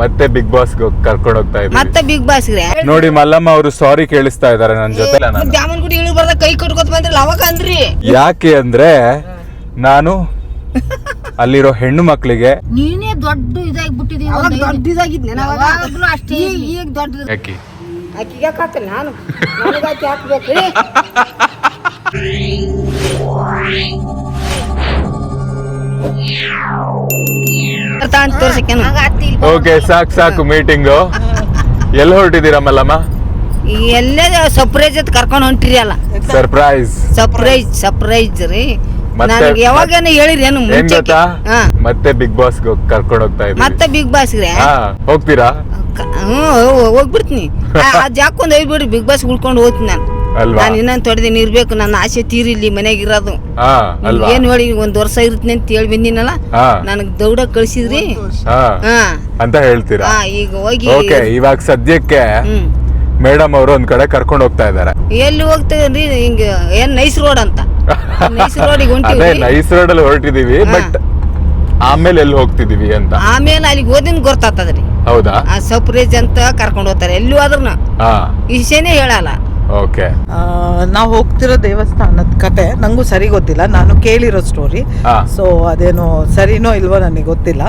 ಮತ್ತೆ big boss ಕರ್ಕೊಂಡು ಹೋಗ್ತಾ ಇದ್ದೀವಿ. ಮತ್ತೆ ಬಿಗ್ ಬಾಸ್ ನೋಡಿ ಮಲ್ಲಮ್ಮ ಅವರು ಸಾರಿ ಕೇಳಿಸ್ತಾ ಇದಾರೆ ನನ್ನ ಜೊತೆ ನಾನು. ಜಾಮೂನ್ ಗುಡಿ ಇಳಿ ಬರ್ದ ಕೈ ಕಟ್ಕೊತ ಬಂದ್ರಲ್ಲ ಅವಾಗ ಅಂದ್ರಿ. ಯಾಕೆ ಅಂದ್ರೆ ನಾನು ಅಲ್ಲಿರೋ ಹೆಣ್ಣು ಮಕ್ಕಳಿಗೆ ನೀನೇ ದೊಡ್ಡ ಇದಾಗ್ಬಿಟ್ಟಿದೀವಿ ಅವಾಗ ದೊಡ್ಡದಾಗಿದ್ನೆ ಅವಾಗ ಯಾವಾಗ್ಲೂ ಅಷ್ಟೇ ಈಗ ಈಗ ಅಕ್ಕಿ ಯಾಕೆ? ಆಕಿಗೆ ನಾನು ನಾನು? ನನಗೆ ಆಕಿ ಹಾಕ್ಬೇಕ್ರಿ ಅಂತ ಓಕೆ ಸಾಕು ಸಾಕು ಮೀಟಿಂಗು ಎಲ್ಲಿ ಹೊರಟಿದ್ದೀರಾ ಮಲ್ಲಮ್ಮ? ಎಲ್ಲೇ ಸರ್ಪ್ರೈಸ್ ಅಂತ ಕರ್ಕೊಂಡು ಹೊಂಟಿರಿ ಅಲ್ಲ ಸರ್ಪ್ರೈಸ್ ಸರ್ಪ್ರೈಸ್ ಸರ್ಪ್ರೈಸ್ ರೀ ನನಗೆ ಯಾವಾಗೇನ ಹೇಳಿರಿ ಏನು ಏನ್ ಮುಂಚೆ ಗೊತ್ತಾ? ಹಾ. ಮತ್ತೆ ಬಿಗ್ ಬಾಸ್ ಕರ್ಕೊಂಡು ಹೋಗ್ತಾ ಇದ್ದೀವಿ ಮತ್ತೆ ಬಿಗ್ ಬಾಸ್ಗ್ರೆ ಹಾ ಹೋಗ್ತೀರಾ? ಹ್ಞೂ ಹೋಗ್ಬಿಡ್ತೀನಿ. ಅದು ಯಾಕೊಂದು ಹೋಗ್ಬಿಡ್ರಿ ಬಿಗ್ ಬಾಸ್ ಉಳ್ಕೊಂಡು ಹೋಗ್ತೀನಿ ನಾನು. ನಾನು ಇನ್ನೊಂದು ತೊಡೆ ದಿನ ಇರ್ಬೇಕು ನನ್ನ ಆಸೆ ತೀರಿಲಿ ಮನೆಗೆ ಇರೋದು. ಏನ್ ಹೇಳಿ ಒಂದ್ ವರ್ಷ ಇರುತ್ತೆ ಅಂತ ಹೇಳಿ ಬಂದಿನಲ್ಲ ನನಗ್ ದೌಡ ಕಳ್ಸಿದ್ರಿ. ಅಂತ ಹೇಳ್ತೀರಾ? ಈಗ ಹೋಗಿ. ಓಕೆ ಇವಾಗ ಸದ್ಯಕ್ಕೆ ಮೇಡಮ್ ಅವರು ಒಂದ್ ಕಡೆ ಕರ್ಕೊಂಡು ಹೋಗ್ತಾ ಇದಾರೆ. ಎಲ್ಲಿ ಹೋಗ್ತಾ ಹಿಂಗ ಏನ್ ನೈಸ್ ರೋಡ್ ಅಂತ. ನೈಸ್ ರೋಡಿಗೆ ಅದೇ ಹೊಂಟಿವಿ. ನೈಸ್ ರೋಡ್ ಅಲ್ಲಿ ಹೊರಟಿದೀವಿ ಬಟ್ ಆಮೇಲೆ ಎಲ್ಲಿ ಹೋಗ್ತಿದೀವಿ ಅಂತ? ಆಮೇಲೆ ಅಲ್ಲಿಗೆ ಓದಿನ ಗೊತ್ತಾಗ್ತದ್ರಿ. ಹೌದಾ? ಆ ಸರ್ಪ್ರೈಸ್ ಅಂತ ಕರ್ಕೊಂಡು ಹೋಗ್ತಾರೆ ಎಲ್ಲೂ ಆದ್ರೂ ಹಾ ವಿಷಯನೇ ಹೇಳಲ್ಲ. ಓಕೆ ನಾವು ಹೋಗ್ತಿರೋ ದೇವಸ್ಥಾನದ ಕತೆ ನಂಗೂ ಸರಿ ಗೊತ್ತಿಲ್ಲ. ನಾನು ಕೇಳಿರೋ ಸ್ಟೋರಿ ಸೊ ಅದೇನೋ ಸರಿನೋ ಇಲ್ವೋ ನನಗೆ ಗೊತ್ತಿಲ್ಲ.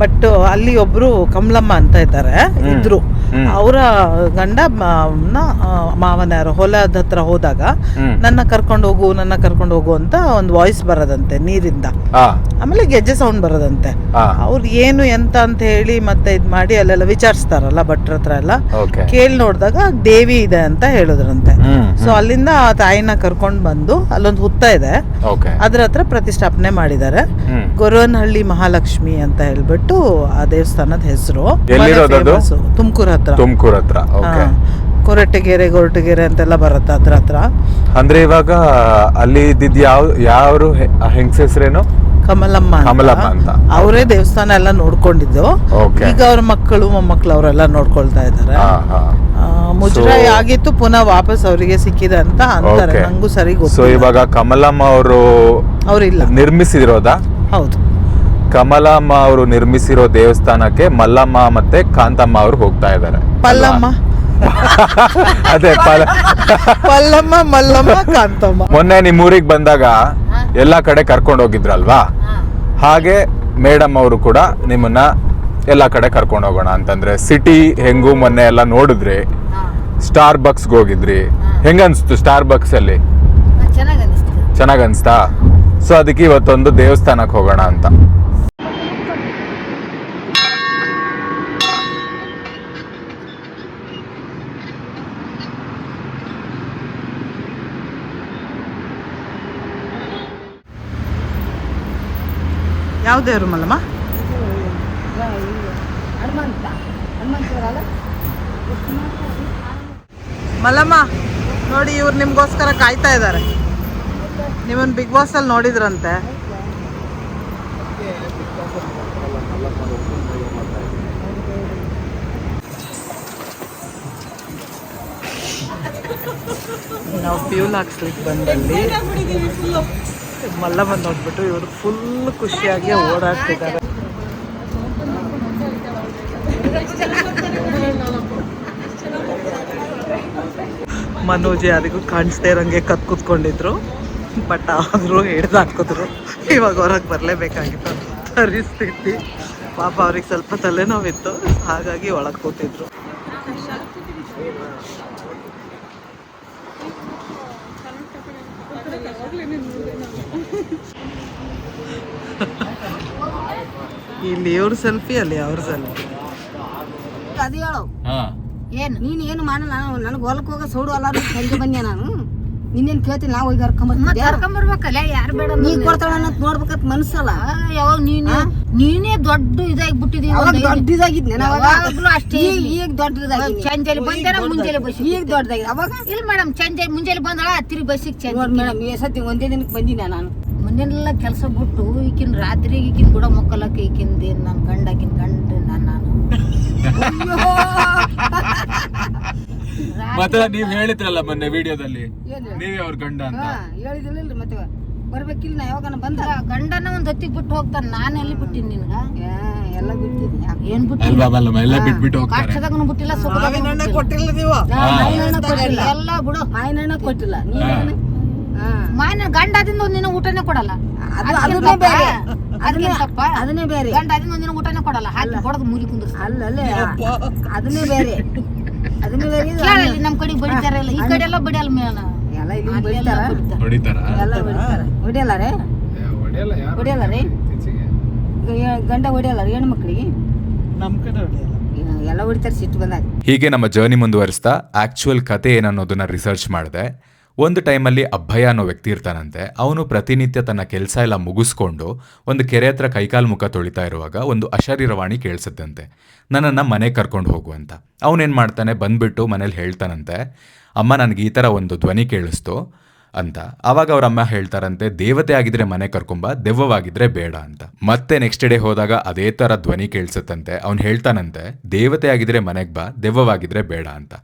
ಬಟ್ ಅಲ್ಲಿ ಒಬ್ರು ಕಮಲಮ್ಮ ಅಂತ ಇದ್ದಾರೆ. ಇದ್ರು. ಅವರ ಗಂಡ ಯಾರೋ ಹೊಲದ ಹತ್ರ ಹೋದಾಗ ನನ್ನ ಕರ್ಕೊಂಡು ಹೋಗು ನನ್ನ ಕರ್ಕೊಂಡು ಹೋಗು ಅಂತ ಒಂದು ವಾಯ್ಸ್ ಬರದಂತೆ ನೀರಿಂದ. ಆಮೇಲೆ ಗೆಜ್ಜೆ ಸೌಂಡ್ ಬರೋದಂತೆ. ಅವ್ರ ಏನು ಎಂತ ಅಂತ ಹೇಳಿ ಮತ್ತೆ ಇದ್ ಮಾಡಿ ಅಲ್ಲೆಲ್ಲ ವಿಚಾರಿಸ್ತಾರಲ್ಲ ಭಟ್ರ ಹತ್ರ ಎಲ್ಲ. ಕೇಳಿ ನೋಡಿದಾಗ ದೇವಿ ಇದೆ ಅಂತ ಹೇಳಿದ್ರಂತೆ. ಸೊ ಅಲ್ಲಿಂದ ಆ ತಾಯಿನ ಕರ್ಕೊಂಡು ಬಂದು ಅಲ್ಲೊಂದು ಹುತ್ತ ಇದೆ. ಅದ್ರ ಹತ್ರ ಪ್ರತಿಷ್ಠಾಪನೆ ಮಾಡಿದ್ದಾರೆ. ಗೊರವನಹಳ್ಳಿ ಮಹಾಲಕ್ಷ್ಮಿ ಅಂತ ಹೇಳ್ಬಿಟ್ಟು ಆ ದೇವಸ್ಥಾನದ ಹೆಸರು? ತುಮಕೂರು ಹತ್ರ? ತುಮಕೂರ್ ಹತ್ರ ಓಕೆ. ಕೊರಟಗೆರೆ ಗೊರಟಗೆರೆ ಅಂತೆಲ್ಲ ಬರುತ್ತೆ ಅದ್ರ ಹತ್ರ. ಅಂದ್ರೆ ಇವಾಗ ಅಲ್ಲಿ ಇದ್ದಿದ್ ಯಾವ ಯಾರು ಹೆಂಗಸರೇನು ಕಮಲಮ್ಮ. ಕಮಲಮ್ಮ ಅಂತ. ಅವರೇ ದೇವಸ್ಥಾನ ಎಲ್ಲ ನೋಡ್ಕೊಂಡಿದ್ದು. ಈಗ ಅವ್ರ ಮಕ್ಕಳು ಮೊಮ್ಮಕ್ಕಳು ಅವರೆಲ್ಲ ನೋಡ್ಕೊಳ್ತಾ ಇದ್ದಾರೆ ಮುಜರಾಯಿ ಆಗಿತ್ತು ಪುನಃ ವಾಪಸ್ ಅವರಿಗೆ ಸಿಕ್ಕಿದೆ ಅಂತ ಅಂತಾರೆ. ನಂಗೂ ಸರಿ ಗೊತ್ತು ಇವಾಗ ಕಮಲಮ್ಮ ಅವರು ಅವ್ರಿಲ್ಲ. ನಿರ್ಮಿಸಿರೋದಾ? ಹೌದು. ಕಮಲಮ್ಮ ಅವರು ನಿರ್ಮಿಸಿರೋ ದೇವಸ್ಥಾನಕ್ಕೆ ಮಲ್ಲಮ್ಮ ಮತ್ತೆ ಕಾಂತಮ್ಮ ಅವರು ಹೋಗ್ತಾ ಇದ್ದಾರೆ. ಪಲ್ಲಮ್ಮ. ಅದೇ ಪಲ ಪಲ್ಲಮ್ಮ ಮಲ್ಲಮ್ಮ ಕಾಂತಮ್ಮ. ಮೊನ್ನೆ ನಿಮ್ ಊರಿಗೆ ಬಂದಾಗ ಎಲ್ಲಾ ಕಡೆ ಕರ್ಕೊಂಡು ಹೋಗಿದ್ರಲ್ವಾ? ಹಾಗೆ ಮೇಡಮ್ ಅವರು ಕೂಡ ನಿಮ್ಮನ್ನ ಎಲ್ಲಾ ಕಡೆ ಕರ್ಕೊಂಡು ಹೋಗೋಣ ಅಂತಂದ್ರೆ ಸಿಟಿ ಹೆಂಗು ಮೊನ್ನೆ ಎಲ್ಲ ನೋಡಿದ್ರಿ. ಸ್ಟಾರ್ ಬಕ್ಸ್ಗೆ ಹೋಗಿದ್ರಿ. ಹೆಂಗನ್ಸ್ತು ಸ್ಟಾರ್ ಬಕ್ಸ್ ಅಲ್ಲಿ? ಚೆನ್ನಾಗಿ ಅನಿಸ್ತು ಚೆನ್ನಾಗ್ ಅನ್ಸ್ತಾ ಸೊ ಅದಕ್ಕೆ ಇವತ್ತೊಂದು ದೇವಸ್ಥಾನಕ್ಕೆ ಹೋಗೋಣ ಅಂತ. ಯಾವ ದೇವರು ಮಲ್ಲಮ್ಮ ಮಲ್ಲಮ್ಮ, ನೋಡಿ ಇವ್ರು ನಿಮ್ಗೋಸ್ಕರ ಕಾಯ್ತಾ ಇದ್ದಾರೆ. ನಿಮ್ಮನ್ನು ಬಿಗ್ ಬಾಸ್ ಅಲ್ಲಿ ನೋಡಿದ್ರಂತೆ. ನಾವು ಫ್ಯೂಲ್ ಹಾಕ್ಸ್ಲಿಕ್ಕೆ ಬಂದಲ್ಲಿ ಮಲ್ಲಮ್ಮ ನೋಡ್ಬಿಟ್ಟು ಇವರು ಫುಲ್ ಖುಷಿಯಾಗಿ ಓಡಾಡ್ತಿದ್ದಾರೆ. ಮನೋಜ್ ಯಾರಿಗೂ ಕಾಣಿಸ್ದೇ ಇರೋಂಗೆ ಕತ್ ಕೂತ್ಕೊಂಡಿದ್ರು, ಬಟ್ ಆದರೂ ಹಿಡ್ದು ಇವಾಗ ಹೊರಗೆ ಬರಲೇಬೇಕಾಗಿತ್ತು ಪರಿಸ್ಥಿತಿ. ಪಾಪ ಅವ್ರಿಗೆ ಸ್ವಲ್ಪ ತಲೆನೋವಿತ್ತು, ಹಾಗಾಗಿ ಒಳಗೆ ಕೂತಿದ್ರು. ಇಲ್ಲಿ ಇವ್ರ ಸೆಲ್ಫಿ ಅಲ್ಲಿ ಅವ್ರ ಸೆಲ್ಫಿ ಅದು ಹೇಳು ಏನು ನೀನ್ ಏನು ಮಾಡಲ್ಲ ನಾನು ನನಗೆ ಹೊಲಕ್ಕೆ ಹೋಗ ಸೌಡು ಅಲ್ಲ ಸಂಜೆ ಬಂದೆ ನಾನು. ನಿನ್ನೇನ್ ಕೇಳ್ತೀನಿ ನಾವು ಹೋಗಿ ಹರ್ಕೊಂಬರ್ತಿದ್ದೆ ಮತ್ತೆ ಕರ್ಕೊಂಬರ್ಬೇಕಲ್ಲ ಯಾರು ಬೇಡ ನೀ ಕೊಡ್ತಾಳ ಅಂತ ನೋಡ್ಬೇಕಂತ ಮನ್ಸಲ್ಲ. ಯಾವಾಗ ನೀನು ನೀನೇ ದೊಡ್ಡ ಇದಾಗ್ಬಿಟ್ಟಿದೀವಿ ಅವಾಗ ದೊಡ್ಡದಾಗಿದ್ನೆ ಯಾವಾಗ್ಲೂ ಅಷ್ಟೇ ಈಗ ಈಗ ದೊಡ್ಡದಾಗಿ ಚಂಜಲಿ ಬಂದಾರ ಮುಂಜಾನೆ ಬಸ್ ಈಗ ದೊಡ್ಡದಾಗಿ ಅವಾಗ? ಇಲ್ಲ ಮೇಡಮ್ ಚಂಜಲಿ ಮುಂಜಾನೆ ಬಂದಳ ಹತ್ತಿರ ಬಸ್ಸಿಗೆ ಚಂದ ಮೇಡಮ್ ಈ ಸತಿ ಒಂದೇ ದಿನಕ್ಕೆ ಬಂದಿನ ನಾನು. ಮುಂದೆಲ್ಲ ಕೆಲಸ ಬಿಟ್ಟು ಈಕಿನ ರಾತ್ರಿ ಈಕಿನ ಕೂಡ ಮಕ್ಕಳಕ್ಕೆ ಈಕಿಂದ ನನ್ನ ಗಂಡ ಆಕಿನ ಗಂಡ ನಾನು ನಾನು. ಮತ್ತೆ ನೀವ್ ಹೇಳಿದ್ರಲ್ಲ ಮೊನ್ನೆ ವಿಡಿಯೋದಲ್ಲಿ? ನೀವೇ ಅವ್ರ ಗಂಡ ಅಂತ. ಹೇಳಿದಿಲ್ಲ ಮತ್ತೆ. ಬರ್ಬೇಕಿಲ್ಲ ನಾ ಯಾವಾಗ ಬಂದ? ಗಂಡನ ಒಂದ್ ಹೊತ್ತಿಗೆ ಬಿಟ್ಟು ಹೋಗ್ತಾನೆ. ನಾನು ಎಲ್ಲಿ ಬಿಟ್ಟಿನಿ ನಿನ್ಗ? ಎಲ್ಲ ಬಿಟ್ಟಿದ್. ಏನ್ ಬಿಟ್ಟು ಅಲ್ವಾ ಬಲ್ಲಮ್ಮ? ಎಲ್ಲ ಬಿಟ್ಬಿಟ್ಟು ಹೋಗ್ತಾರೆ. ಕಷ್ಟದಾಗನು ಬಿಟ್ಟಿಲ್ಲ ಸುಖದಾಗ ಕೊಟ್ಟಿಲ್ಲ ನೀವು. ಎಲ್ಲ ಬಿಡು. ಹಣ್ಣು ಕೊಟ್ಟಿಲ್ಲ. ನೀನೇನು ಹಾ ಗಂಡ ಆದಿಂದ ಒಂದಿನ ಊಟನೇ ಕೊಡಲ್ಲ. ಅದನ್ನೇ ಬೇರೆ. ಅದನ್ನೇ ತಪ್ಪ? ಅದನ್ನೇ ಬೇರೆ. ಗಂಡದಿಂದ ಒಂದಿನ ಊಟನೇ ಕೊಡಲ್ಲ. ಹಾಕಿ ಹೊಡೆದು ಮೂಲಿ ಕುಂದ್ರಸ ಅಲ್ಲಲ್ಲೇ ಅದನ್ನೇ ಬೇರೆ. ಅದನ್ನೇ ಬೇರೆ ಕೇಳಲ್ಲಿ ನಮ್ ಕಡೆ ಬಡಿತಾರ ಇಲ್ಲ ಈ ಕಡೆ ಎಲ್ಲ ಬಡಿಯಲ್ಲ ಮೇಲ ಎಲ್ಲ ಇಲ್ಲಿ ಬಡಿತಾರ? ಹೊಡಿತಾರ ಎಲ್ಲ ಬಡಿತಾರ? ಹೊಡಿಯಲ್ಲ ರೇ? ಹೊಡಿಯಲ್ಲ ರೀ? ಗಂಡ ಹೊಡಿಯಲ್ಲ ರೀ ಹೆಣ್ಣು ಮಕ್ಕಳಿಗೆ ನಮ್ಮ ಕಡೆ ಹೊಡಿಯಲ್ಲ. ಎಲ್ಲ ಹೊಡಿತಾರೆ ಸಿಟ್ಟು ಬಂದಾಗ ಹೀಗೆ ನಮ್ಮ ಜರ್ನಿ ಮುಂದುವರಿಸ್ತಾ ಆಕ್ಚುಯಲ್ ಕತೆ ಏನನ್ನೋದನ್ನ ರಿಸರ್ಚ್ ಮಾಡಿದೆ. ಒಂದು ಟೈಮಲ್ಲಿ ಅಭಯ ಅನ್ನೋ ವ್ಯಕ್ತಿ ಇರ್ತಾನಂತೆ, ಅವನು ಪ್ರತಿನಿತ್ಯ ತನ್ನ ಕೆಲಸ ಎಲ್ಲ ಮುಗಿಸ್ಕೊಂಡು ಒಂದು ಕೆರೆ ಹತ್ರ ಕೈಕಾಲು ಮುಖ ತೊಳಿತಾ ಇರುವಾಗ ಒಂದು ಅಶರೀರವಾಣಿ ಕೇಳಿಸುತ್ತಂತೆ ನನ್ನನ್ನು ಮನೆ ಕರ್ಕೊಂಡು ಹೋಗು ಅಂತ. ಅವನೇನು ಮಾಡ್ತಾನೆ? ಬಂದ್ಬಿಟ್ಟು ಮನೇಲಿ ಹೇಳ್ತಾನಂತೆ, ಅಮ್ಮ, ನನಗೆ ಈ ಥರ ಒಂದು ಧ್ವನಿ ಕೇಳಿಸ್ತು ಅಂತ. ಆವಾಗ ಅವ್ರ ಅಮ್ಮ ಹೇಳ್ತಾರಂತೆ, ದೇವತೆ ಆಗಿದ್ರೆ ಮನೆ ಕರ್ಕೊಂಬ, ದೆವ್ವವಾಗಿದ್ರೆ ಬೇಡ ಅಂತ. ಮತ್ತೆ ನೆಕ್ಸ್ಟ್ ಡೇ ಹೋದಾಗ ಅದೇ ಥರ ಧ್ವನಿ ಕೇಳಿಸುತ್ತಂತೆ. ಅವ್ನು ಹೇಳ್ತಾನಂತೆ, ದೇವತೆ ಆಗಿದ್ರೆ ಮನೆಗೆ ಬಾ, ದೆವ್ವವಾಗಿದ್ರೆ ಬೇಡ ಅಂತ.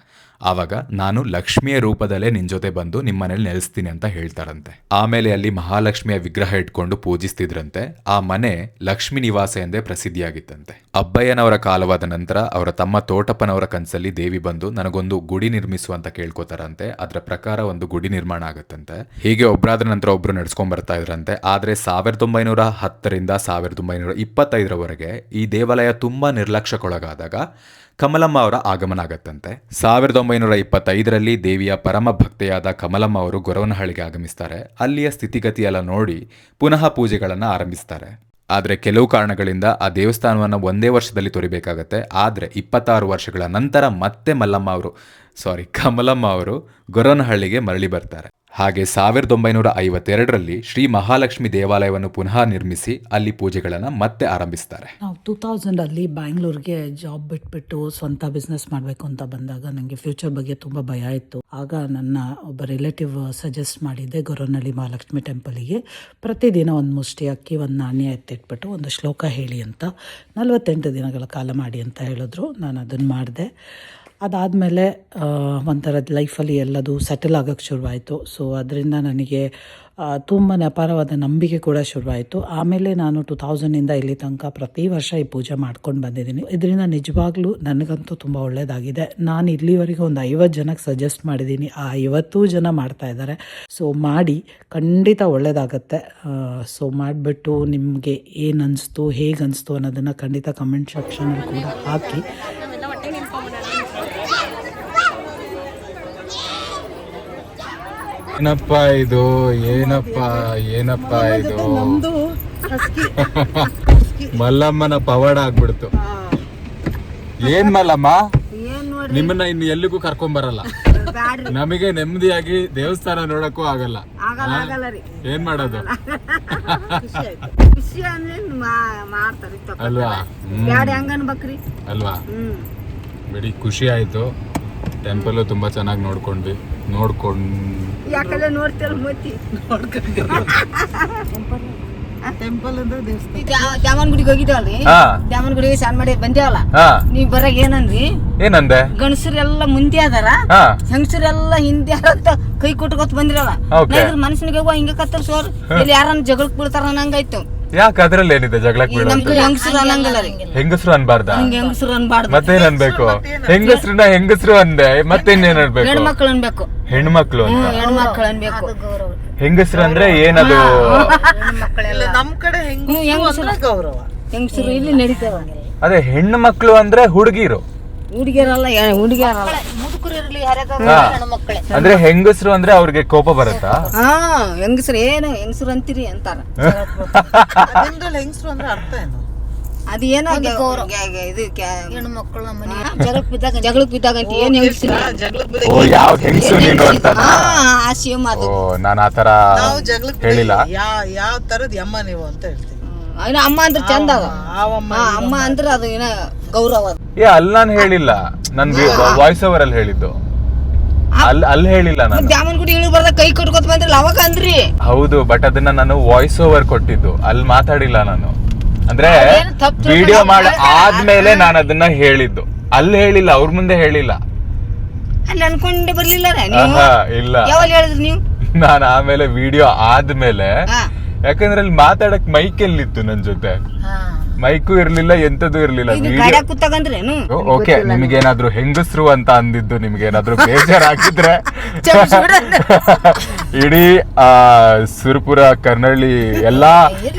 ಆವಾಗ ನಾನು ಲಕ್ಷ್ಮಿಯ ರೂಪದಲ್ಲೇ ನಿನ್ನ ಜೊತೆ ಬಂದು ನಿಮ್ಮ ಮನೇಲಿ ನೆಲೆಸ್ತೀನಿ ಅಂತ ಹೇಳ್ತಾರಂತೆ. ಆಮೇಲೆ ಅಲ್ಲಿ ಮಹಾಲಕ್ಷ್ಮಿಯ ವಿಗ್ರಹ ಇಟ್ಕೊಂಡು ಪೂಜಿಸ್ತಿದ್ರಂತೆ. ಆ ಮನೆ ಲಕ್ಷ್ಮಿ ನಿವಾಸ ಎಂದೇ ಪ್ರಸಿದ್ಧಿಯಾಗಿತ್ತಂತೆ. ಅಬ್ಬಯ್ಯನವರ ಕಾಲವಾದ ನಂತರ ಅವರ ತಮ್ಮ ತೋಟಪ್ಪನವರ ಕನಸಲ್ಲಿ ದೇವಿ ಬಂದು ನನಗೊಂದು ಗುಡಿ ನಿರ್ಮಿಸು ಅಂತ ಕೇಳ್ಕೊತಾರಂತೆ. ಅದರ ಪ್ರಕಾರ ಒಂದು ಗುಡಿ ನಿರ್ಮಾಣ ಆಗುತ್ತಂತೆ. ಹೀಗೆ ಒಬ್ಬರಾದ ನಂತರ ಒಬ್ರು ನಡ್ಸ್ಕೊಂಡ್ ಬರ್ತಾ ಇದ್ರಂತೆ. ಆದ್ರೆ ಸಾವಿರದ ಒಂಬೈನೂರ ಹತ್ತರಿಂದ ಸಾವಿರದ ಒಂಬೈನೂರ ಇಪ್ಪತ್ತೈದರವರೆಗೆ ಈ ದೇವಾಲಯ ತುಂಬಾ ನಿರ್ಲಕ್ಷ್ಯಕ್ಕೊಳಗಾದಾಗ ಕಮಲಮ್ಮ ಅವರ ಆಗಮನ ಆಗತ್ತಂತೆ. ಸಾವಿರದ ಒಂಬೈನೂರ ಇಪ್ಪತ್ತೈದರಲ್ಲಿ ದೇವಿಯ ಪರಮ ಭಕ್ತೆಯಾದ ಕಮಲಮ್ಮ ಅವರು ಗೊರವನಹಳ್ಳಿಗೆ ಆಗಮಿಸ್ತಾರೆ. ಅಲ್ಲಿಯ ಸ್ಥಿತಿಗತಿಯೆಲ್ಲ ನೋಡಿ ಪುನಃ ಪೂಜೆಗಳನ್ನು ಆರಂಭಿಸ್ತಾರೆ. ಆದರೆ ಕೆಲವು ಕಾರಣಗಳಿಂದ ಆ ದೇವಸ್ಥಾನವನ್ನು ಒಂದೇ ವರ್ಷದಲ್ಲಿ ತೊರಿಬೇಕಾಗತ್ತೆ. ಆದರೆ ಇಪ್ಪತ್ತಾರು ವರ್ಷಗಳ ನಂತರ ಮತ್ತೆ ಮಲ್ಲಮ್ಮ ಅವರು ಸಾರಿ ಕಮಲಮ್ಮ ಅವರು ಗೊರವನಹಳ್ಳಿಗೆ ಮರಳಿ ಬರ್ತಾರೆ. ಹಾಗೆ ಸಾವಿರದ ಒಂಬೈನೂರ ಐವತ್ತೆರಡರಲ್ಲಿ ಶ್ರೀ ಮಹಾಲಕ್ಷ್ಮಿ ದೇವಾಲಯವನ್ನು ಪುನಃ ನಿರ್ಮಿಸಿ ಅಲ್ಲಿ ಪೂಜೆಗಳನ್ನು ಮತ್ತೆ ಆರಂಭಿಸ್ತಾರೆ. ನಾವು ಟೂ ತೌಸಂಡಲ್ಲಿ ಬ್ಯಾಂಗ್ಳೂರ್ಗೆ ಜಾಬ್ ಬಿಟ್ಬಿಟ್ಟು ಸ್ವಂತ ಬಿಸ್ನೆಸ್ ಮಾಡಬೇಕು ಅಂತ ಬಂದಾಗ ನನಗೆ ಫ್ಯೂಚರ್ ಬಗ್ಗೆ ತುಂಬ ಭಯ ಇತ್ತು. ಆಗ ನನ್ನ ಒಬ್ಬ ರಿಲೇಟಿವ್ ಸಜೆಸ್ಟ್ ಮಾಡಿದ್ದೆ ಗೊರವನಹಳ್ಳಿ ಮಹಾಲಕ್ಷ್ಮಿ ಟೆಂಪಲಿಗೆ. ಪ್ರತಿದಿನ ಒಂದು ಮುಷ್ಟಿ, ಅಕ್ಕಿ, ಒಂದು ನಾಣ್ಯ ಎತ್ತಿಟ್ಬಿಟ್ಟು ಒಂದು ಶ್ಲೋಕ ಹೇಳಿ ಅಂತ ನಲವತ್ತೆಂಟು ದಿನಗಳ ಕಾಲ ಮಾಡಿ ಅಂತ ಹೇಳಿದ್ರು. ನಾನು ಅದನ್ನು ಮಾಡಿದೆ. ಅದಾದಮೇಲೆ ಒಂಥರದ ಲೈಫಲ್ಲಿ ಎಲ್ಲದು ಸೆಟಲ್ ಆಗೋಕ್ಕೆ ಶುರುವಾಯಿತು. ಸೊ ಅದರಿಂದ ನನಗೆ ತುಂಬ ಅಪಾರವಾದ ನಂಬಿಕೆ ಕೂಡ ಶುರುವಾಯಿತು. ಆಮೇಲೆ ನಾನು ಟು ತೌಸಂಡಿಂದ ಇಲ್ಲಿ ತನಕ ಪ್ರತಿ ವರ್ಷ ಈ ಪೂಜೆ ಮಾಡ್ಕೊಂಡು ಬಂದಿದ್ದೀನಿ. ಇದರಿಂದ ನಿಜವಾಗ್ಲೂ ನನಗಂತೂ ತುಂಬ ಒಳ್ಳೆಯದಾಗಿದೆ ನಾನು ಇಲ್ಲಿವರೆಗೂ ಒಂದು ಐವತ್ತು ಜನಕ್ಕೆ ಸಜೆಸ್ಟ್ ಮಾಡಿದ್ದೀನಿ ಆ ಐವತ್ತು ಜನ ಮಾಡ್ತಾ ಇದ್ದಾರೆ ಸೊ ಮಾಡಿ ಖಂಡಿತ ಒಳ್ಳೆಯದಾಗತ್ತೆ ಸೊ ಮಾಡಿಬಿಟ್ಟು ನಿಮಗೆ ಏನು ಅನಿಸ್ತು, ಹೇಗೆ ಅನಿಸ್ತು ಅನ್ನೋದನ್ನು ಖಂಡಿತ ಕಮೆಂಟ್ ಸೆಕ್ಷನಲ್ಲಿ ಕೂಡ ಹಾಕಿ. ಏನಪ್ಪ ಇದು? ಏನಪ್ಪ? ಏನಪ್ಪ ಇದು? ಮಲ್ಲಮ್ಮನ ಪವಾಡ ಆಗ್ಬಿಡ್ತು. ಏನ್ ಮಲ್ಲಮ್ಮ? ನಿಮ್ಮನ್ನ ಇನ್ನು ಎಲ್ಲಿಗೂ ಕರ್ಕೊಂಡ್ ಬರಲ್ಲ. ನಮಗೆ ನೆಮ್ಮದಿಯಾಗಿ ದೇವಸ್ಥಾನ ನೋಡಕ್ಕೂ ಆಗಲ್ಲ. ಏನ್ ಮಾಡೋದು? ಅಲ್ವಾ? ಅಲ್ವಾ? ಬಿಡಿ ಖುಷಿ ಆಯ್ತು. ಟೆಂಪಲ್ ತುಂಬಾ ಚೆನ್ನಾಗಿ ನೋಡ್ಕೊಂಡ್ವಿ. ನೋಡ್ಕೊಂಡ್ ಯಾಕಂದ್ರೆ ನೋಡ್ತೀರ ಮತ್ತಿ ಟೆಂಪಲ್ ಅಂದ್ರೆ ದೇವಸ್ಥಾನ. ದ್ಯಾಮನ್ ಗುಡಿಗೆ ಹೋಗಿದ್ದೇವಲ್ರಿ ಹಾ. ದ್ಯಾಮನ್ ಗುಡಿಗೆ ಸ್ನಾನ ಮಾಡಿ ಬಂದೇವಲ್ಲ ಹಾ. ನೀವ್ ಬರಾಗ ಏನಂದ್ರಿ? ಏನಂದೆ? ಗಂಡಸರೆಲ್ಲ ಮುಂದೆ ಅದಾರ? ಹಾ. ಹೆಂಗಸರೆಲ್ಲ ಹಿಂದೆ ಅದಾರ ಅಂತ ಕೈ ಕೊಟ್ಟು ಬಂದಿರಲ್ಲ? Okay. ಮನಸ್ಸಿನಿಗೆ ಹಿಂಗ ಕತ್ತಲ್ ಸೋರ್ ಇಲ್ಲಿ ಯಾರನ್ನ ಜಗಳಕ್ ಬೀಳ್ತಾರ ಅನ್ನಂಗಾಯ್ತು. ಯಾಕೆ ಅದ್ರಲ್ಲಿ ಏನಿದೆ ಜಗಳಕ್ಕೆ ಈ ಬೀಳೋ ನಮ್ ಕಡೆ ಹೆಂಗಸರು ಅನ್ನಂಗಿಲ್ಲ ರೀ. ಹೆಂಗಸ್ರು ಅನ್ಬಾರ್ದ? ಹಿಂಗ ಹೆಂಗಸರು ಅನ್ಬಾರ್ದು. ಮತ್ತೇನ್ ಅನ್ಬೇಕು? ಹೆಂಗಸ್ರನ್ನ ಹೆಂಗಸರು ಅಂದೆ ಮತ್ತೇನೇನ್ ಅನ್ಬೇಕು? ಹೆಣ್ಮಕ್ಳು ಅನ್ಬೇಕು. ಹೆಣ್ಮಕ್ಳು ಅಂತ? ಹ್ಮ್ ಹೆಣ್ಮಕ್ಳು ಅನ್ಬೇಕು. ಗೌರವ. ಹೆಂಗಸ್ರು ಅಂದ್ರೆ ಏನದು? ಇಲ್ಲ ನಮ್ ಕಡೆ ಹೆಂಗಸ್ರು. ಅಂದ್ರೆ ಗೌರವ. ಹೆಂಗಸರು ಇಲ್ಲಿ ನಡೀತಾವ. ಅದೇ ಹೆಣ್ಣು ಮಕ್ಕಳು ಅಂದ್ರೆ ಹುಡುಗಿರು. ಹುಡುಗಿಯರಲ್ಲ ಹುಡುಗಿಯರಲ್ಲ. ಹೆಣ್ಮಕ್ಳೆ. ಅಂದ್ರೆ ಹೆಂಗಸರು ಅಂದ್ರೆ ಅವ್ರಿಗೆ ಕೋಪ ಬರುತ್ತಾ? ಹಾ ಹೆಂಗಸರು ಏನು ಹೆಂಗಸರು ಅಂತೀರಿ ಅಂತಾರ. ಹೆಂಗಸರು ಹೆಂಗಸ್ರು ಅಂದ್ರೆ ಅರ್ಥ ಏನು? ಅದು ಏನೋ ಇದು ಹೆಣ್ಮಕ್ಳು ನಮ್ಮ ಜಗಳಕ್ಕೆ ಜಗಳಕ್ ಬಿದ್ದಾಗ ಜಗಳಕ್ ಬಿದ್ದಾಗ ಅಂತ ಏನ್ ಹೆಂಗಸರು? ಓ ಯಾವ ಹೆಂಗಸು ನೀನು ಅಂತ ಹಾ ಆ ಸೇಮ್ ಓ ಅದು ನಾನು ಆತರ ನಾವು ಜಗಳಕ್ಕೆ ಹೇಳಿಲ್ಲ. ಯಾವ ಯಾವ ತರದ್ ಯಮ್ಮ ನೀವು ಅಂತ ಹೇಳ್ತೀವಿ. ಇನ್ನು ಅಮ್ಮ ಅಂದ್ರೆ ಚಂದ ಅದ. ಹಾ ಅಮ್ಮ ಅಂದ್ರೆ ಅದು ಏನ ಗೌರವ ಅದು. ಏ ಅಲ್ಲಿ ನಾನು ಹೇಳಿಲ್ಲ. ನನ್ ವಾಯ್ಸ್ ಓವರ್ ಅಲ್ಲಿ ಹೇಳಿದ್ದು. ಅಲ್ಲಿ ಅಲ್ಲಿ ಹೇಳಿಲ್ಲ ನಾನು. ದ್ಯಾಮನ್ ಗುಡಿ ಇಳಿ ಬರ್ದ ಕೈ ಕಟ್ಕೋತ ಬಂದ್ರಲ್ಲ ಅವಾಗ ಅಂದ್ರಿ? ಹೌದು ಬಟ್ ಅದನ್ನ ನಾನು ವಾಯ್ಸ್ ಓವರ್ ಕೊಟ್ಟಿದ್ದು. ಅಲ್ಲಿ ಮಾತಾಡಿಲ್ಲ ನಾನು. ಅಂದ್ರೆ ವಿಡಿಯೋ ಮಾಡಿ ಆದ್ಮೇಲೆ ನಾನು ಅದನ್ನ ಹೇಳಿದ್ದು. ಅಲ್ಲಿ ಹೇಳಿಲ್ಲ ಅವ್ರ ಮುಂದೆ ಹೇಳಿಲ್ಲ. ಅಲ್ಲಿ ಅನ್ಕೊಂಡೆ ಬರ್ಲಿಲ್ಲ ಇಲ್ಲ. ಯಾವಾಗ ಹೇಳಿದ್ರಿ ನೀವು? ನಾನು ಆಮೇಲೆ ವಿಡಿಯೋ ಆದ್ಮೇಲೆ. ಯಾಕಂದ್ರೆ ಅಲ್ಲಿ ಮಾತಾಡಕ್ ಮೈಕ್ ಎಲ್ಲಿತ್ತು ನನ್ ಜೊತೆ. ಹಾ. ಮೈಕು ಇರ್ಲಿಲ್ಲ ಎಂತದೂ ಇರ್ಲಿಲ್ಲ. ಓಕೆ ನಿಮ್ಗೆ ಏನಾದ್ರು ಹೆಂಗಸ್ರು ಅಂತ ಅಂದಿದ್ದು ನಿಮ್ಗೇನಾದ್ರೂ ಬೇಜಾರಾಗಿದ್ರೆ. ಇಡೀ ಆ ಸುರ್ಪುರ ಕರ್ನಳ್ಳಿ ಎಲ್ಲಾ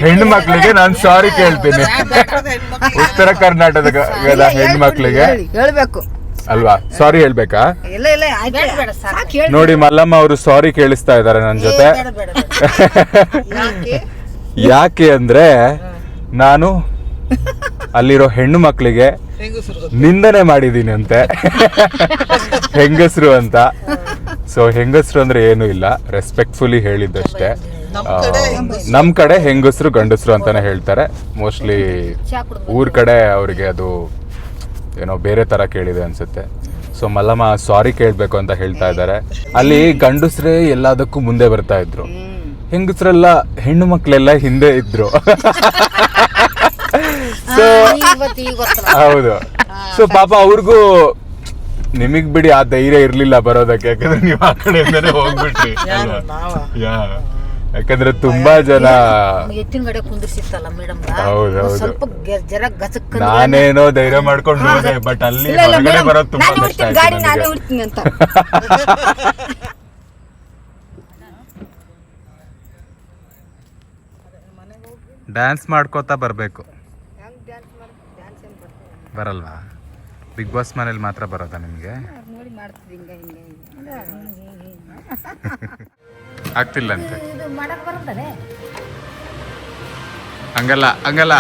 ಹೆಣ್ಮಕ್ಳಿಗೆ ನಾನು ಸಾರಿ ಕೇಳ್ತೀನಿ. ಉತ್ತರ ಕರ್ನಾಟಕದ ಹೆಣ್ಮಕ್ಳಿಗೆ. ಹೇಳಿ, ಹೇಳ್ಬೇಕು. ಅಲ್ವಾ? ಸಾರಿ ಹೇಳ್ಬೇಕಾ? ನೋಡಿ ಮಲ್ಲಮ್ಮ ಅವರು ಸಾರಿ ಕೇಳಿಸ್ತಾ ಇದಾರೆ ನನ್ನ ಜೊತೆ. ಯಾಕೆ? ಯಾಕೆ ಅಂದ್ರೆ ನಾನು ಅಲ್ಲಿರೋ ಹೆಣ್ಣು ಮಕ್ಕಳಿಗೆ ನಿಂದನೆ ಮಾಡಿದೀನಿ ಅಂತೆ ಹೆಂಗಸರು ಅಂತ. ಸೊ ಹೆಂಗಸರು ಅಂದ್ರೆ ಏನು ಇಲ್ಲ. ರೆಸ್ಪೆಕ್ಟ್ಫುಲಿ ಹೇಳಿದ್ದಷ್ಟೇ. ನಮ್ ಕಡೆ ಹೆಂಗಸರು. ಗಂಡಸರು ಅಂತಾನೆ ಹೇಳ್ತಾರೆ. ಮೋಸ್ಟ್ಲಿ ಊರ್ ಕಡೆ ಅವ್ರಿಗೆ ಅದು ಏನೋ ಬೇರೆ ತರ ಕೇಳಿದೆ ಅನ್ಸುತ್ತೆ. ಸೊ ಮಲ್ಲಮ್ಮ ಸಾರಿ ಕೇಳ್ಬೇಕು ಅಂತ ಹೇಳ್ತಾ ಇದ್ದಾರೆ. ಅಲ್ಲಿ ಗಂಡಸ್ರೇ ಎಲ್ಲದಕ್ಕೂ ಮುಂದೆ ಬರ್ತಾ ಇದ್ರು. ಹೆಂಗಸ್ರೆಲ್ಲ ಹೆಣ್ಣು ಮಕ್ಕಳೆಲ್ಲ ಹಿಂದೆ ಇದ್ರು. ಸೊ ಹೌದು. ಸೊ ಪಾಪ ಅವ್ರಿಗೂ ನಿಮಗ್ ಬಿಡಿ ಆ ಧೈರ್ಯ ಇರ್ಲಿಲ್ಲ ಬರೋದಕ್ಕೆ ಯಾಕಂದ್ರೆ ನೀವು ಆ ಕಡೆಯಿಂದನೇ ಹೋಗ್ಬಿಟ್ರಿ? ಯಾ. ಯಾಕಂದ್ರೆ ತುಂಬಾ ಜನ ಎತ್ತಿನ ಗಡೆ ಕುಂದಿರ್ಸಿತ್ತಲ್ಲ ಮೇಡಮ್. ಸ್ವಲ್ಪ ಜರ ಗಸಕ್ ನಾನೇನೋ ಧೈರ್ಯ ಮಾಡ್ಕೊಂಡು ಹೋದೆ. ಬಟ್ ಅಲ್ಲಿ ಹೊರಗಡೆ ಬರೋದು ತುಂಬಾ ಕಷ್ಟ ಆಯ್ತು ಗಾಡಿ ನಾನೇ ನನಗೆ. ಅಂತ. ಡ್ಯಾನ್ಸ್ ಮಾಡ್ಕೋತಾ ಬರಬೇಕು. ಬರಲ್ವಾ? ಬಿಗ್ ಬಾಸ್ ಮನೇಲಿ ಮಾತ್ರ ಬರೋದಾ ನಿಮಗೆ? ಆಗ್ತಿಲ್ಲ ಅಂತೆ ಹಂಗಲ್ಲ ಹಂಗಲ್ಲ.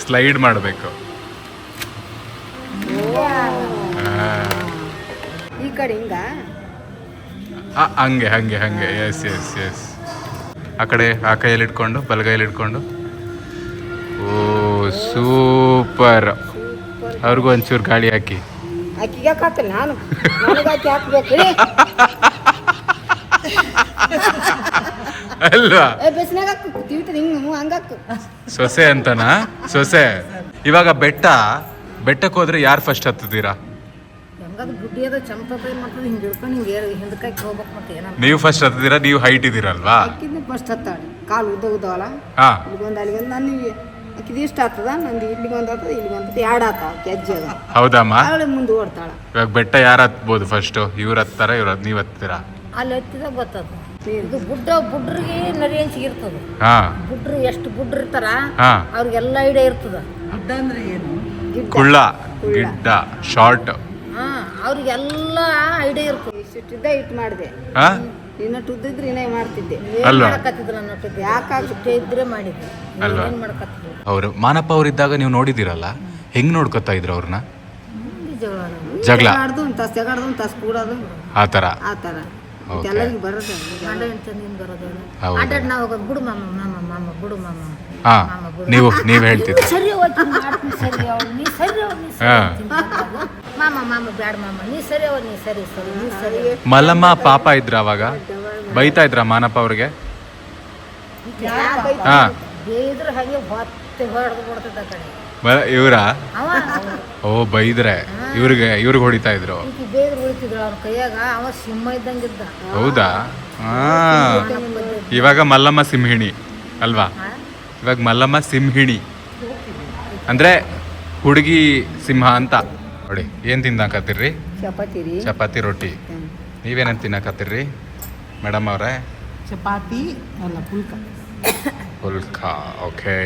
ಸ್ಲೈಡ್ ಮಾಡಬೇಕು. ಈ ಕಡೆ ಹಿಂಗ? ಹಂಗೆ ಹಂಗೆ ಹಂಗೆ. ಎಸ್ ಎಸ್ ಎಸ್ ಆ ಕಡೆ ಆ ಕೈಯಲ್ಲಿ ಇಟ್ಕೊಂಡು ಬಲಗೈಯಲ್ಲಿ ಇಟ್ಕೊಂಡು. ಓ ಸೂಪರ್. ಅವ್ರಿಗೂ ಒಂಚೂರು ಗಾಳಿ ಹಾಕಿ. ನಾನು. ಅಲ್ವಾ? ಸೊಸೆ ಅಂತನಾ? ಸೊಸೆ. ಇವಾಗ ಬೆಟ್ಟ ಬೆಟ್ಟಕ್ಕೆ ಹೋದ್ರೆ ಯಾರು ಫಸ್ಟ್ ಹತ್ತುತ್ತೀರಾ? ಗುಡ್ಡಿ ಅದ ಚಂಪದ ಮಾಡ್ತದ? ಹಿಂಗೆ ಹಿಡ್ಕೊಂಡು ಹಿಂಗೆ ಹಿಂದಕ್ಕೆ ಹೋಗ್ಬೇಕು ಮತ್ತೆ ಏನೋ ನೀವು ಫಸ್ಟ್ ಹತ್ತಿದ್ದೀರಾ ನೀವು ಹೈಟ್ ಇದ್ದೀರಲ್ವಾ? ಅಕ್ಕಿದ್ನ ಫಸ್ಟ್ ಹತ್ತಾಳೆ. ಕಾಲು ಉದ್ದ ಉದ್ದವಲ್ಲ ಹಾ. ಇಲ್ಲಿಗೊಂದು ಅಲ್ಲಿಗೊಂದು ನನಗೆ ಅಕ್ಕಿದು ಇಷ್ಟ ಆಗ್ತದ ನಂದು ಇಲ್ಲಿಗೊಂದು ಆಗ್ತದ ಇಲ್ಲಿ ಎರಡು ಆತಾವ ಕೆಜ್ಜೆ ಅದ. ಹೌದಮ್ಮ? ಅವಳು ಮುಂದೆ ಓಡ್ತಾಳ. ಇವಾಗ ಬೆಟ್ಟ ಯಾರು ಹತ್ಬೋದು ಫಸ್ಟ್ ಇವ್ರು ಹತ್ತಾರ ಇವ್ರು ನೀವು ಹತ್ತೀರಾ ಅಲ್ಲಿ ಹತ್ತಿದಾಗ ಗೊತ್ತದ. ಇದು ಗುಡ್ಡ ಬುಡ್ರಿಗೆ ನರಿ ಹಂಚಿಗಿರ್ತದ ಹಾ. ಬುಡ್ರು ಎಷ್ಟು ಬುಡ್ರು ಇರ್ತಾರ ಹಾ. ಅವ್ರಿಗೆಲ್ಲ ಐಡಿಯಾ ಇರ್ತದ. ಗುಡ್ಡ ಅಂದ್ರೆ ಏನು? ಕುಳ್ಳ ಗಿಡ್ಡ ಶಾರ್ಟ್ ಅವ್ರಿಗೆಲ್ಲ ಐಡಿಯಾ ಇರ್ತದೆ ಇಷ್ಟಿದ್ದ ಇಟ್ಟು ಮಾಡಿದೆ. ಹಾ ಇನ್ನ ಟುದ್ದಿದ್ರೆ ಇನ್ನೇ ಮಾಡ್ತಿದ್ದೆ. ಅಲ್ವಾ? ಮಾಡಕತ್ತಿದ್ರು ಇದ್ರೆ ಮಾಡಿದ್ದೆ. ಅಲ್ವಾ? ಏನ್ ಮಾಡಕತ್ತಿದ್ರು? ಅವರು ಮಾನಪ್ಪ ಅವರಿದ್ದಾಗ ನೀವು ನೋಡಿದಿರಲ್ಲ ಹೆಂಗ್ ನೋಡ್ಕೊತಾ ಇದ್ರು ಅವ್ರನ್ನ? ಜಗಳ ಆಡೋದು. ಜಗಳ. ಆಡ್ದು ಒಂದು ತಾಸು ಜಗಾಡ್ದು ಒಂದು ತಾಸು ಕೂಡೋದು. ಆ ಥರ ಆ ಥರ Okay. ಎಲ್ಲರಿಗೂ ಬರೋದು ಗಂಡ ಹೆಂಡ್ತಿ ನೀನ್ ಬರೋದು ಹೌದು. ಅಡ್ಡಾಡ್ ನಾವು ಹೋಗೋದು ಬಿಡು ಮಾಮ ಮಾಮ ಮಾಮ ಬಿಡು ಮಾಮ. ಹಾ ನೀವು ನೀವ್ ಹೇಳ್ತಿದ್ರಿ ಸರಿ ಮಾಡ್ತೀನಿ ಸರಿ ಅವ್ಳು ನೀ ಸರಿ ಅವ್ಳು ನೀ ಸರಿ ಹಾ. ಅಂತೀನಿ ಮಾಮ ಮಾಮ ಬ್ಯಾಡ ಮಾಮ ನೀ ಸರಿ ಅವ್ಳು ನೀ ಸರಿ ಸರಿ ನೀ ಸರಿ. ಮಲ್ಲಮ್ಮ ಪಾಪ ಇದ್ರ ಅವಾಗ? ಬೈತಾ ಇದ್ರ ಮಾನಪ್ಪ ಅವ್ರಿಗೆ? ಹಾ. ಬೇಯ್ದ್ರೆ ಹಾಗೆ ಹೊತ್ತೆ ಹೊಡೆದು ಬಿಡ್ತದ ಆ ಕಡೆ. ಇವರ? ಅವ. ಓ ಬೈದ್ರೆ. ಇವ್ರಿಗೆ ಇವ್ರಿಗೆ ಹೊಡಿತಾ ಇದ್ರು. ಈಕಿ ಬೇಯ್ದ್ರೆ ಉಳಿತಿದ್ರು ಅವ್ನ ಕೈಯಾಗ ಅವ ಸಿಂಹ ಇದ್ದಂಗಿದ್ದ ಹೌದಾ? ಹಾ. ಇವಾಗ ಮಲ್ಲಮ್ಮ ಸಿಂಹಿಣಿ ಅಲ್ವಾ? ಇವಾಗ ಮಲ್ಲಮ್ಮ ಸಿಂಹಿಣಿ. ಅಂದ್ರೆ ಹುಡುಗಿ ಸಿಂಹ ಅಂತ. ನೋಡಿ ಏನ್ ತಿನ್ನಕತ್ತೀರ್ರಿ ಚಪಾತಿ ರೀ. ಚಪಾತಿ ರೊಟ್ಟಿ. ನೀವೇನೇನು ತಿನ್ನಕತ್ತೀರ್ರಿ ಮೇಡಮ್ ಅವರೇ? ಚಪಾತಿ ಅಲ್ಲ ಪುಲ್ಕ. ಪುಲ್ಕ ಓಕೆ.